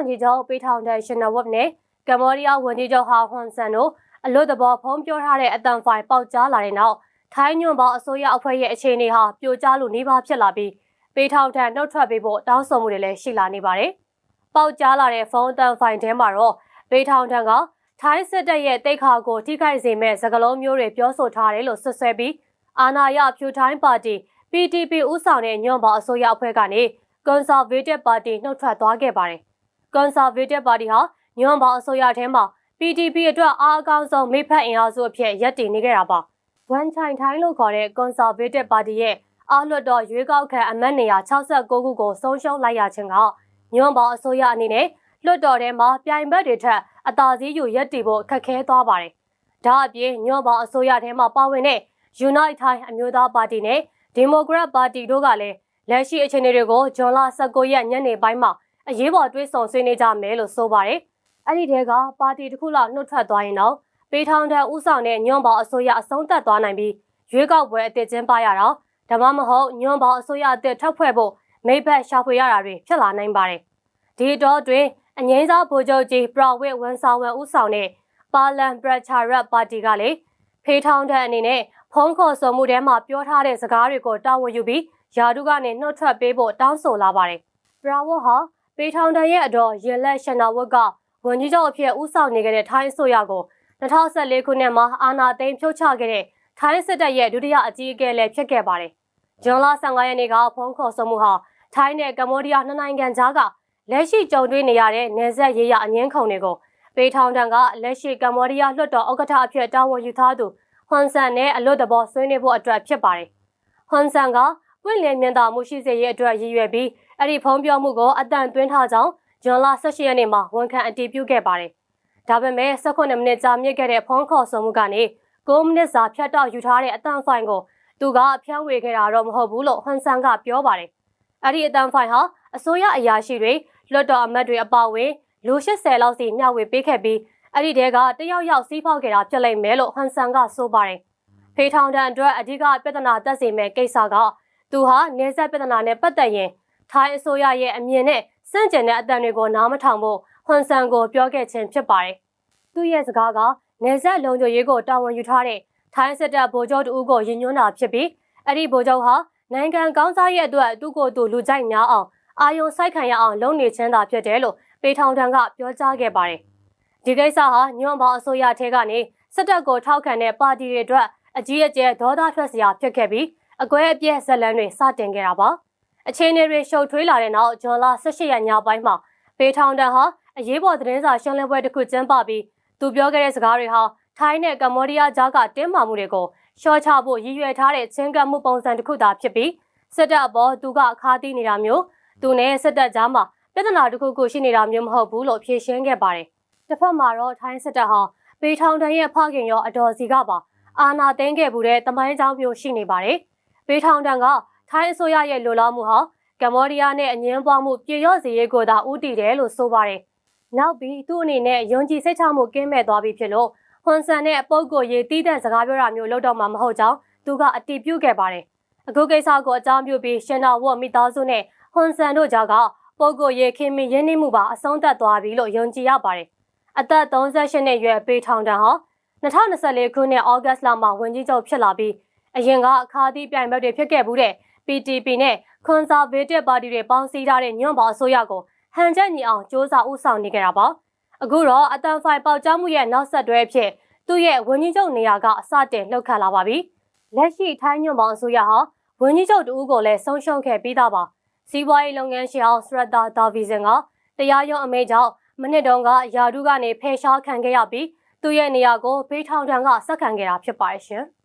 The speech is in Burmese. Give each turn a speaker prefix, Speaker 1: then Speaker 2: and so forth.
Speaker 1: ဝန်ကြီးချုပ်ပေထောင်တဲ့ရှင်နဝတ်နဲ့ကမ္ဘောဒီးယားဝန်ကြီးချုပ်ဟာဟွန်ဆန်တို့အလွတ်တဘောဖုံးပြောထားတဲ့အတန်ဖိုင်ပေါက်ကြားလာတဲ့နောက်ထိုင်းညွန့်ပေါင်းအစိုးရအဖွဲ့ရဲ့အခြေအနေဟာပြိုကျလို့နေပါဖြစ်လာပြီးပေထောင်ထံနှုတ်ထွက်ပေးဖို့တောင်းဆိုမှုတွေလည်းရှိလာနေပါတယ်။ပေါက်ကြားလာတဲ့ဖုန်းအတန်ဖိုင်ထဲမှာတော့ပေထောင်ထံကထိုင်းစစ်တပ်ရဲ့တိတ်ခါကိုထိခိုက်စေမဲ့စကလုံးမျိုးတွေပြောဆိုထားတယ်လို့ဆွဆွဲပြီးအာဏာရဖြူထိုင်းပါတီ PTP ဥဆောင်တဲ့ညွန့်ပေါင်းအစိုးရအဖွဲ့ကနေ Conservative Party နှုတ်ထွက်သွားခဲ့ပါတယ်။ Conservative Party ဟာညွန့်ပေါင်းအစိုးရထဲမှာ PTP အတွက်အားအကောင်းဆုံးမိဖက်အင်အားစုအဖြစ်ရပ်တည်နေခဲ့တာပါ။ဝန်ချိုင်ထိုင်းလို့ခေါ်တဲ့ Conservative Party ရဲ့အောက်လွှတ်တော်ရွေးကောက်ခံအမတ်နေရာ69ခုကိုဆုံးရှုံးလိုက်ရခြင်းကညွန့်ပေါင်းအစိုးရအနေနဲ့လွှတ်တော်ထဲမှာပြိုင်ဘက်တွေထက်အသာစီးယူရပ်တည်ဖို့ခက်ခဲသွားပါတယ်။ဒါအပြင်ညွန့်ပေါင်းအစိုးရထဲမှာပါဝင်တဲ့ Unite Thai အမျိုးသားပါတီနဲ့ Democrat Party တို့ကလည်းလက်ရှိအခြေအနေတွေကိုဂျွန်လ19ရက်ညနေပိုင်းမှာ အရေးပေါ်တွေးဆောင်ဆွေးနွေးကြမယ်လို့ဆိုပါတယ်။အဲ့ဒီတဲကပါတီတစ်ခုလောက်နှုတ်ထွက်သွားရင်တော့ပေထောင်တဲ့ဥဆောင်တဲ့ညွန့်ပေါင်းအစိုးရအဆုံးသတ်သွားနိုင်ပြီးရွေးကောက်ပွဲအသစ်ကျင်းပရတော့ဒါမှမဟုတ်ညွန့်ပေါင်းအစိုးရအသစ်ထပ်ဖွဲ့ဖို့မိဘက်ရှာဖွေရတာတွေဖြစ်လာနိုင်ပါတယ်။ဒီတော့တွင်အငိမ့်စားဗိုလ်ချုပ်ကြီးပရဝစ်ဝန်ဆောင်ဝန်ဥဆောင်တဲ့ပါလန်ပရချာရက်ပါတီကလေဖေးထောင်တဲ့အနေနဲ့ဖုံးခေါ်ဆိုမှုထဲမှာပြောထားတဲ့စကားတွေကိုတာဝန်ယူပြီးယာဒုကနေနှုတ်ထွက်ပေးဖို့တောင်းဆိုလာပါတယ်။ပရဝတ်ဟာ ပေထောင်တန်ရဲ့အတော်ရင်လက်ရှနာဝတ်ကဝန်ကြီးချုပ်အဖြစ်ဦးဆောင်နေခဲ့တဲ့ထိုင်းအစိုးရကို2014ခုနှစ်မှာအာဏာသိမ်းဖြုတ်ချခဲ့တဲ့ထိုင်းစစ်တပ်ရဲ့ဒုတိယအကြီးအကဲလည်းဖြစ်ခဲ့ပါတယ်။ဂျွန်လ15ရက်နေ့ကဖုံးခေါ်ဆိုမှုဟာထိုင်းနဲ့ကမ္ဘောဒီးယားနှစ်နိုင်ငံကြားကလက်ရှိကြုံတွေ့နေရတဲ့နယ်စပ်ရေးရအငင်းခုန်တွေကိုပေထောင်တန်ကလက်ရှိကမ္ဘောဒီးယားလွှတ်တော်ဥက္ကဋ္ဌအဖြစ်တာဝန်ယူထားသူဟွန်ဆန်နဲ့အလွတ်တဘောဆွေးနွေးဖို့အတွက်ဖြစ်ပါတယ်။ဟွန်ဆန်က ပွင့်လင်းမြင်သာမှုရှိစေရေးအတွက်ရည်ရွယ်ပြီးအဲ့ဒီဖုံးပြောမှုကိုအတန်သွင်းထားကြောင်းဂျွန်လ18ရက်နေ့မှာဝန်ခံအတည်ပြုခဲ့ပါတယ်။ဒါပေမဲ့18မိနစ်ကြာမြင့်ခဲ့တဲ့ဖုံးခေါ်ဆိုမှုကနေ9မိနစ်စာဖြတ်တောက်ယူထားတဲ့အတန်ဖိုင်ကိုသူကဖျောင်းဝေခဲ့တာတော့မဟုတ်ဘူးလို့ဟွန်ဆန်ကပြောပါတယ်။အဲ့ဒီအတန်ဖိုင်ဟာအစိုးရအရာရှိတွေလွှတ်တော်အမတ်တွေအပါအဝင်လူ80လောက်စီမျှဝေပေးခဲ့ပြီးအဲ့ဒီတဲကတယောက်ယောက်စီးဖောက်ခဲ့တာဖြစ်လိမ့်မယ်လို့ဟန်ဆန်ကဆိုပါတယ်။ဖေးထောင်တန်အတွက်အဓိကပြဿနာတက်စေမဲ့ကိစ္စက သူဟာနေဆက်ပြဿနာနဲ့ပတ်သက်ရင်ထိုင်းအစိုးရရဲ့အမြင်နဲ့စန့်ကျင်တဲ့အတန်တွေကိုနားမထောင်ဖို့ဟွန်ဆန်ကိုပြောခဲ့ခြင်းဖြစ်ပါတယ်။သူ့ရဲ့စကားကနေဆက်လုံခြုံရေးကိုတာဝန်ယူထားတဲ့ထိုင်းစစ်တပ်ဗိုလ်ချုပ်တဦးကိုယဉ်ညွန်းတာဖြစ်ပြီးအဲ့ဒီဗိုလ်ချုပ်ဟာနိုင်ငံကောင်းစားရဲ့အတွက်သူ့ကိုယ်သူလူကြိုက်များအောင်အာယုံစိုက်ခံရအောင်လုပ်နေခြင်းသာဖြစ်တယ်လို့ပေထောင်ထံကပြောကြားခဲ့ပါတယ်။ဒီကိစ္စဟာညွန့်ပေါင်းအစိုးရထဲကနေစစ်တပ်ကိုထောက်ခံတဲ့ပါတီတွေအတွက်အကြီးအကျယ်ဒေါသထွက်စရာဖြစ်ခဲ့ပြီး အကွဲအပြဲဇက်လန်းတွေစတင်ခဲ့တာပါ။အခြေအနေတွေရှုပ်ထွေးလာတဲ့နောက်ဂျွန်လ18ရက်ညပိုင်းမှာပေထောင်တန်ဟာအရေးပေါ်သတင်းစာရှင်းလင်းပွဲတစ်ခုကျင်းပပြီးသူပြောခဲ့တဲ့စကားတွေဟာထိုင်းနဲ့ကမ္ဘောဒီးယားကြားကတင်းမာမှုတွေကိုရှော့ချဖို့ရည်ရွယ်ထားတဲ့ချင်းကပ်မှုပုံစံတစ်ခုသာဖြစ်ပြီးစစ်တပ်အပေါ်သူကခါးသီးနေတာမျိုးသူနဲ့စစ်တပ်ကြားမှာပြဿနာတစ်ခုခုရှိနေတာမျိုးမဟုတ်ဘူးလို့ဖြေရှင်းခဲ့ပါတယ်။တစ်ဖက်မှာတော့ထိုင်းစစ်တပ်ဟာပေထောင်တန်ရဲ့ဖခင်ရောအတော်စီကပါအာနာသိမ်းခဲ့မှုတဲ့တမိုင်းကြောင်းမျိုးရှိနေပါတယ်။ ပေထောင်တန်ကထိုင်းအစိုးရရဲ့လိုလားမှုဟာကမ္ဘောဒီးယားနဲ့အငင်းပွားမှုပြေလျော့စေရေးကိုသာဦးတည်တယ်လို့ဆိုပါတယ်။နောက်ပြီးသူ့အနေနဲ့ယုံကြည်စိတ်ချမှုကင်းမဲ့သွားပြီဖြစ်လို့ဟွန်ဆန်နဲ့ပုံကိုရေးတီးတဲ့စကားပြောတာမျိုးလုပ်တော့မှမဟုတ်ကြောင်းသူကအတည်ပြုခဲ့ပါတယ်။အခုကိစ္စကိုအကြောင်းပြုပြီးရှင်နာဝတ်မိသားစုနဲ့ဟွန်ဆန်တို့ကြားကပုဂ္ဂိုလ်ရေးခင်မင်းရင်းနှီးမှုပါအဆုံးသတ်သွားပြီလို့ယုံကြည်ရပါတယ်။အသက်38နှစ်အရွယ်ပေထောင်တန်ဟာ2024ခုနှစ်ဩဂတ်လမှာဝန်ကြီးချုပ်ဖြစ်လာပြီး အရင်ကအခါသီးပြိုင်ဘက်တွေဖြစ်ခဲ့မှုတဲ့ PTP နဲ့ Conservative Party တွေပေါင်းစည်းထားတဲ့ညွန့်ပေါအစိုးရကိုဟန်ချက်ညီအောင်စ조사ဥဆောင်နေကြတာပါ။အခုတော့အတန်ဖိုင်ပေါက်ကြားမှုရဲ့နောက်ဆက်တွဲအဖြစ်သူ့ရဲ့ဝန်ကြီးချုပ်နေရာကအစတင်လှုပ်ခတ်လာပါပြီ။လက်ရှိထိုင်းညွန့်ပေါအစိုးရဟာဝန်ကြီးချုပ်တဦးကိုလည်းဆုံးရှုံးခဲ့ပြီးသားပါ။စီးပွားရေးလုပ်ငန်းရှင်အောင်စရတာဒါဗီဇင်ကတရားရုံးအမိန့်ကြောင့်မနစ်တုန်းကယာဒုကနေဖယ်ရှားခံခဲ့ရပြီးသူ့ရဲ့နေရာကိုဖေးထောင်ထံကဆက်ခံခဲ့တာဖြစ်ပါရဲ့ရှင်။